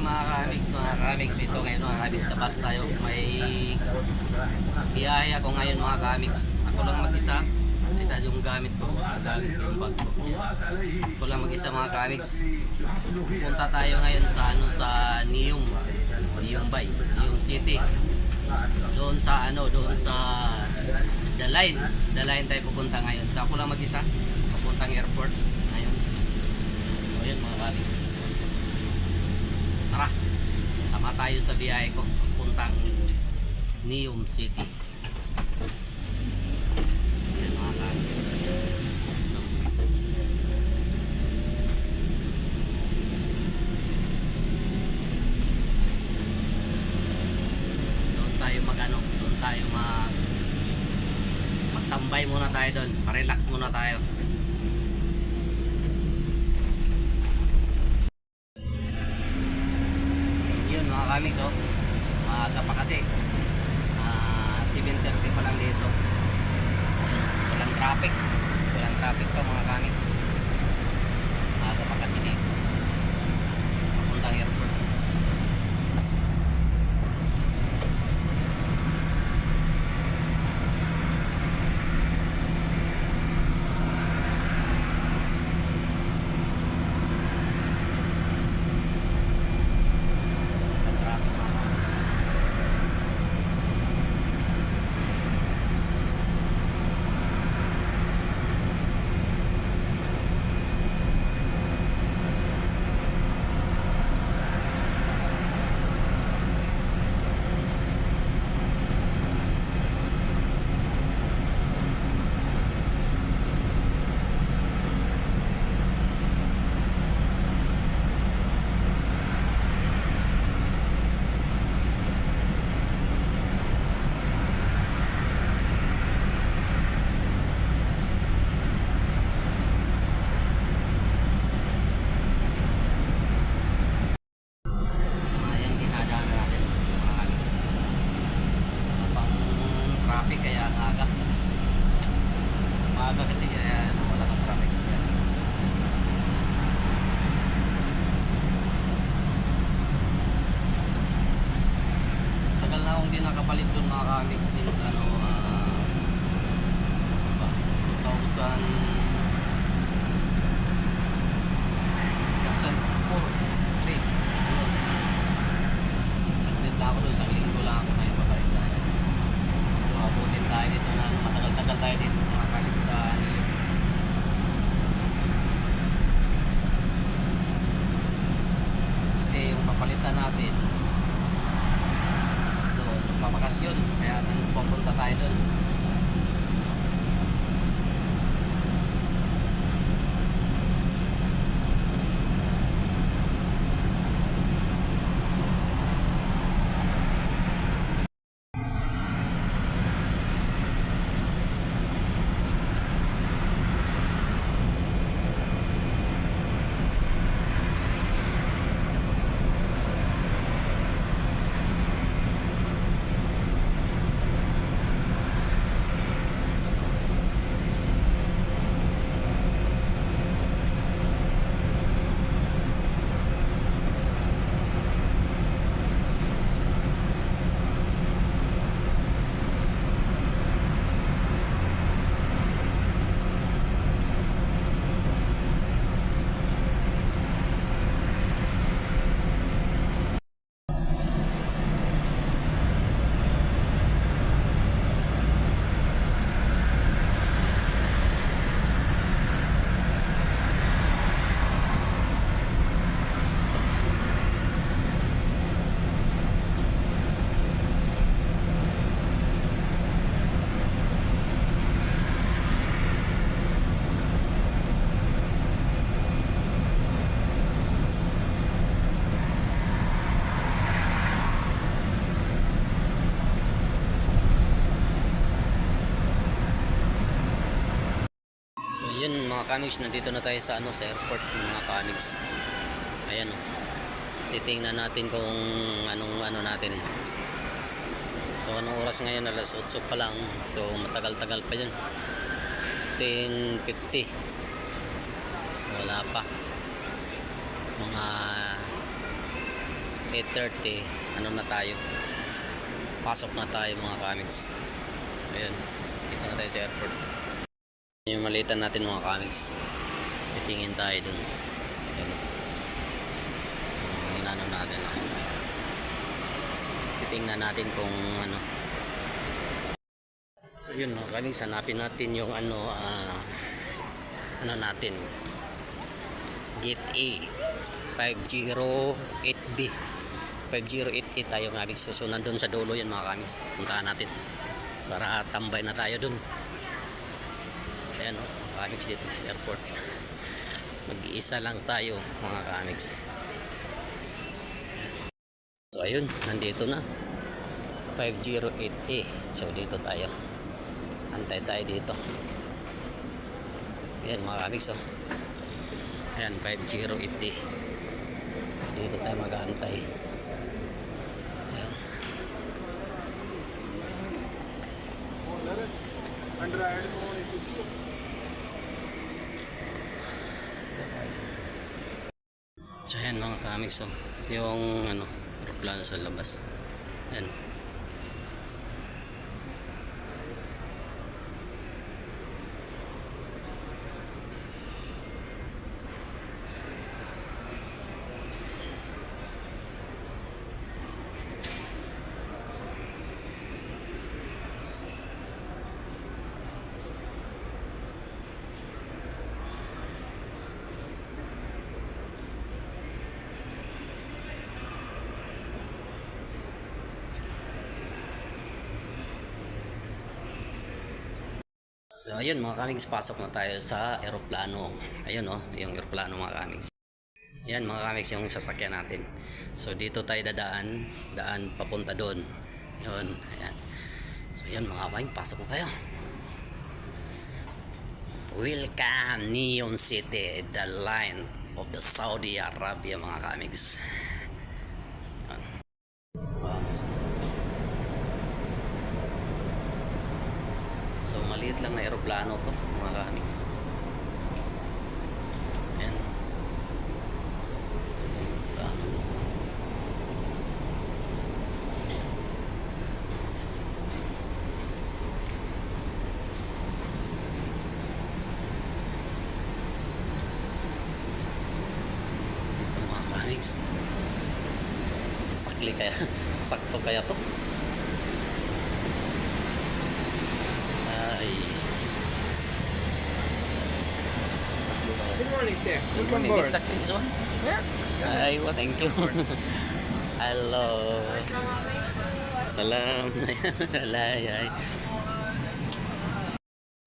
mga kamix, mga kamix dito ngayon mga kamix sa bus tayo. May biyahe ako ngayon mga kamix. Ako lang mag-isa. Ito yung gamit ko. Gamit ko yung bag ko. Ako lang mag-isa mga kamix. Punta tayo ngayon sa ano sa Niyong. Niyong Bay. Niyong City. Doon sa ano, doon sa The Line. The Line tayo pupunta ngayon. So ako lang mag-isa. Papuntang airport ngayon. So yun mga kamix. Tara, sama tayo sa biyahe ko puntang Neum City. Ayan mga kamis. Isa. Doon tayo mag ano, doon tayo mag magtambay muna tayo doon. Pa-relax muna tayo. Mga kamigs kamigs, nandito na tayo sa ano sa airport mga kamigs. Ayan oh. Titingnan natin kung anong ano natin. So anong oras ngayon alas 8 pa lang. So matagal-tagal pa 'yan. 10:50. Wala pa. Mga 8.30, ano na tayo? Pasok na tayo mga comics. Ayan, dito na tayo sa airport. Yung malitan natin mga comics. Titingin tayo dun. Ayan. Yung inano natin. Titingnan natin kung ano. So yun mga comics, hanapin natin yung ano, ah, ano natin. Gate A 508B 5088 tayo mga comics. So, so nandun sa dulo yan mga comics. Puntahan natin. Para tambay na tayo dun. Ayan o, oh, comics dito sa airport. Mag-iisa lang tayo mga comics. So ayun, nandito na. 508A. So dito tayo. Antay tayo dito. Ayan mga comics oh. Ayan, 508D. Dito tayo mag-aantay. Ayan. So ayan mga comics oh. Yung ano, aeroplano sa labas. Ayan. So ayun mga kamigs, pasok na tayo sa eroplano. Ayun oh, yung eroplano mga kamigs. Yan mga kamigs yung sasakyan natin. So dito tayo dadaan, daan papunta doon. Yun, ayan. So yan mga kamigs, pasok na tayo. Welcome Neon City, the line of the Saudi Arabia mga kamigs. So maliit lang na eroplano to mga kamigs. Ayan. Ito yung eroplano. Ito mga kamigs. Sakli kaya, sakto kaya to. Ay. Good morning, sir. Good morning. board. Exactly this one. Yeah. Ay, well, thank you. Hello. Salam. Alay, ay.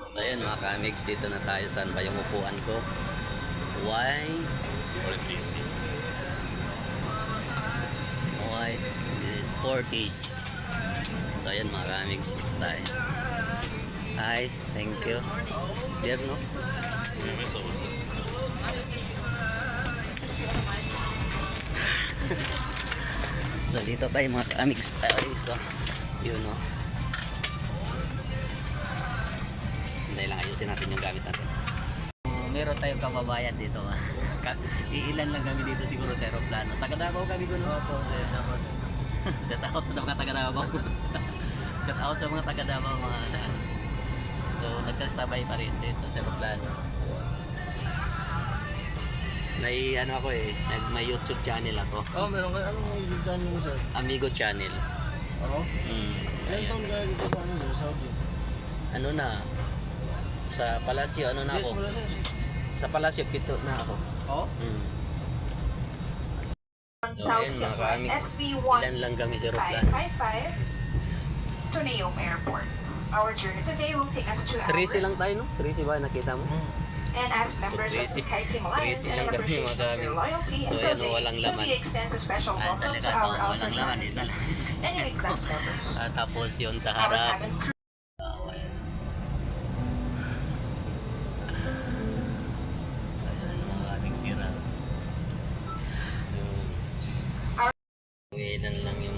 So, ayan mga kamigs, dito na tayo. Saan ba yung upuan ko? Why? White Portis. So, ayan mga kamigs, dito tayo. Hi, thank you. Dear, no? So dito tayo mga kamigs. Ay, dito. Yun o. Hindi lang ayusin natin yung gamit natin. Uh, meron tayong kababayan dito. Ka- Iilan lang kami dito siguro sa aeroplano. Taga Davao kami no? Opo, sa Davao. Shout out sa mga taga Davao. Shout out sa mga taga Davao mga. So nagkasabay pa rin dito sa aeroplano. May ano ako eh, nag- may YouTube channel ako. Oh, meron kayo. Anong YouTube channel mo, sir? Amigo channel. Oo. Mm. Ilan Ayan. taon kaya dito sa ano, sir? Saudi? Ano na? Sa palasyo, ano na ako? sir. Sa palasyo, pito na ako. Oo? Mm. So, South ayun mga Quezon, kaamigs. SB1 Ilan lang kami sa aeroplano. 555 to Neom Airport. Our journey today will take us two hours. Tracy lang tayo, no? Tracy ba? Nakita mo? And Alliance Tracy and lang kami, appreciation mga loyalty So, ayan, service, walang laman. me extend a special Ah, sa likas, oh, walang laman. Isa lang. Ah, tapos yun sa harap. Oh, ayan. Ayan, mga sira. So, Ilan lang yung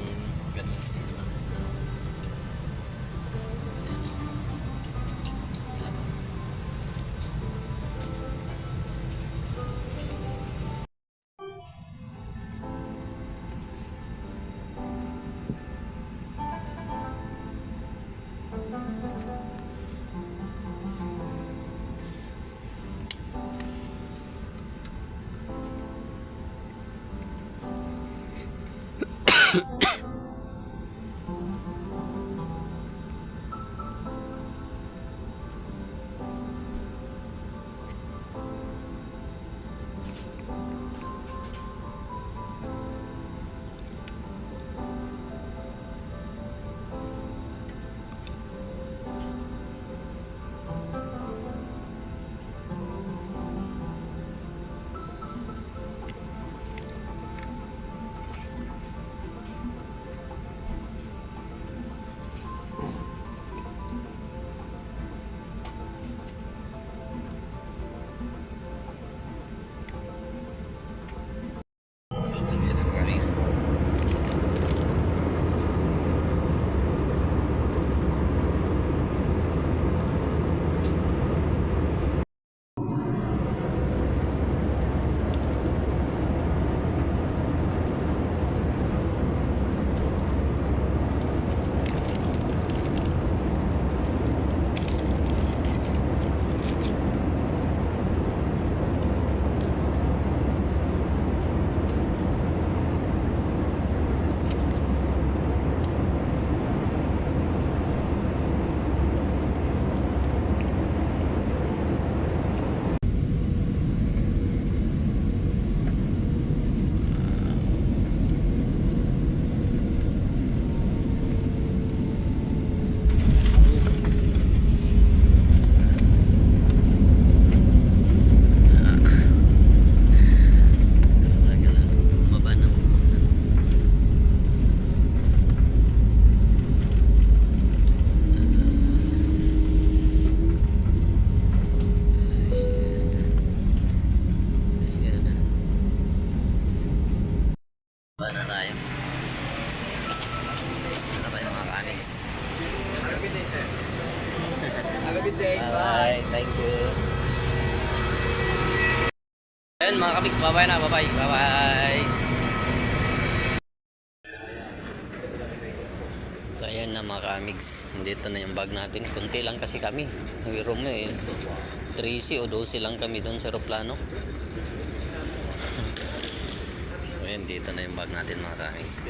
Kamigs, bye-bye na. Bye-bye. Bye-bye. So ayan na mga kamigs. Dito na yung bag natin. Kunti lang kasi kami. Ang room eh. 13 o 12 lang kami doon sa aeroplano. ayan, dito na yung bag natin mga kamigs.